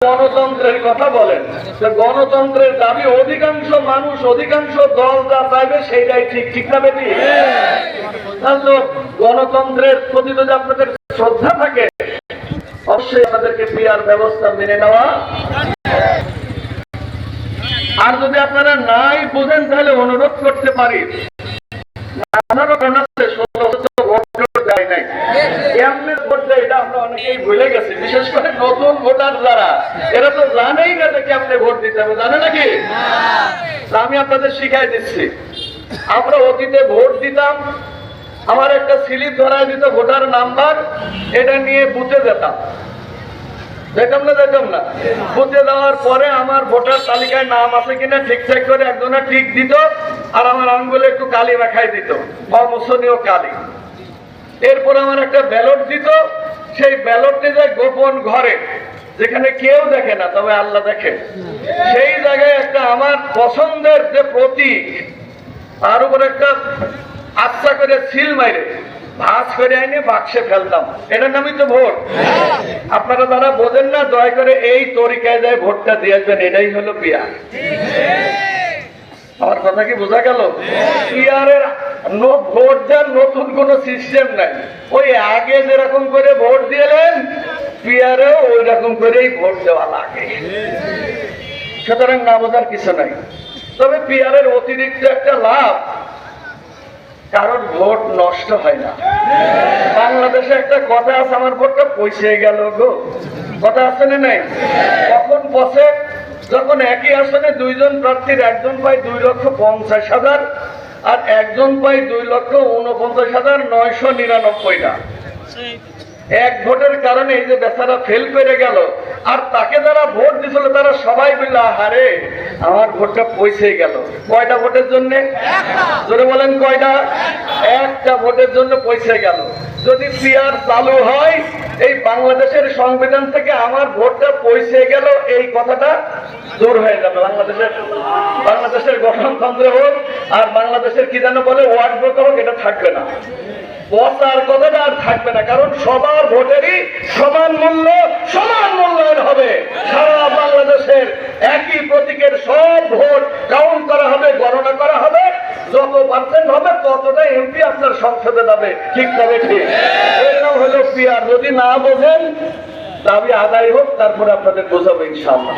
গণতন্ত্রের কথা বলেন। গণতন্ত্রের দাবি অধিকাংশ মানুষ, অধিকাংশ দল যা চাইবে সেইটাই ঠিক ঠিক না বেটি? গণতন্ত্রের প্রতি যদি আপনাদের শ্রদ্ধা থাকে, অবশ্যই আপনাদেরকে পিয়ার ব্যবস্থা মেনে নেওয়া। আর যদি আপনারা নাই বুঝেন, তাহলে অনুরোধ করতে পারি। আমারও কারণ আছে জানেই ভোট দিতে হবে আমি আপনাদের শিখাই দিচ্ছি। আমরা অতীতে ভোট দিতাম, আমার একটা স্লিপ ধরায় দিত ভোটার নাম্বার, এটা নিয়ে বুথে যেতাম। দেখলাম না দেখলাম না? বুথে দেওয়ার পরে আমার ভোটার তালিকায় নাম আছে কিনা ঠিকঠাক করে একজনের ঠিক দিত, আর আমার আঙ্গুলে একটু কালি মাখাই দিত। অমোসনীয় কালি। এরপর আমার একটা ব্যালট দিত, সেই ব্যালটটি যায় গোপন ঘরে, যেখানে কেউ দেখে না, তবে আল্লাহ দেখে। সেই জায়গায় একটা আমার পছন্দের যে প্রতীক, তার উপর একটা আচ্ছা করে সিল মাইরে, ভাঁজ করে এনে বাক্সে ফেলতাম। এটার নামই তো ভোট। আপনারা যারা বোঝেন না, দয়া করে এই তরিকায় যায় ভোটটা দিয়ে আসবেন এটাই হলো পিয়া আমার কথা কি বোঝা গেল? ভোট দেওয়ার নতুন কোন সিস্টেম নাই। ওই আগে যেরকম করে ভোট দিলেন পিয়ারেও ওই রকম করেই ভোট দেওয়া লাগে। সুতরাং না বোঝার কিছু নাই। তবে পিয়ারের অতিরিক্ত একটা লাভ, কারণ ভোট নষ্ট হয় না। বাংলাদেশে একটা কথা আছে, আমার ভোটটা পয়সে গেল গো। কথা আছে না নাই? কখন বসে যখন একই আসনে দুইজন প্রার্থীর একজন পায় দুই লক্ষ পঞ্চাশ হাজার আর একজন পায় দুই লক্ষ উনপঞ্চাশ হাজার নয়শো নিরানব্বইটা। এক ভোটের কারণে এই যে বেচারা ফেল করে গেল। আর তাকে যারা ভোট দিছিল তারা সবাই বলল হারে আমার ভোটটা পয়সে গেল। কয়টা ভোটের জন্য? জোরে বলেন কয়টা? একটা ভোটের জন্য পয়সে গেল। যদি পিয়ার চালু হয় এই বাংলাদেশের সংবিধান থেকে আমার ভোটটা পয়সে গেল এই কথাটা দূর হয়ে যাবে। বাংলাদেশের বাংলাদেশের গঠনতন্ত্র হোক আর বাংলাদেশের কি যেন বলে ওয়ার্ড ভোট হোক এটা থাকবে না। বসার কথাটা আর থাকবে না, কারণ সবার ভোটেরই সমান মূল্য, সমান মূল্যায়ন হবে। সারা বাংলাদেশের একই প্রতীকের সব ভোট কাউন্ট করা হবে, গণনা করা হবে, যত পার্সেন্ট হবে ততটা এমপি আপনার সংসদে যাবে। ঠিক তবে ঠিক? এরকম হলো পিয়ার যদি না বোঝেন, দাবি আদায় হোক, তারপরে আপনাদের বোঝাবো ইনশাআল্লাহ।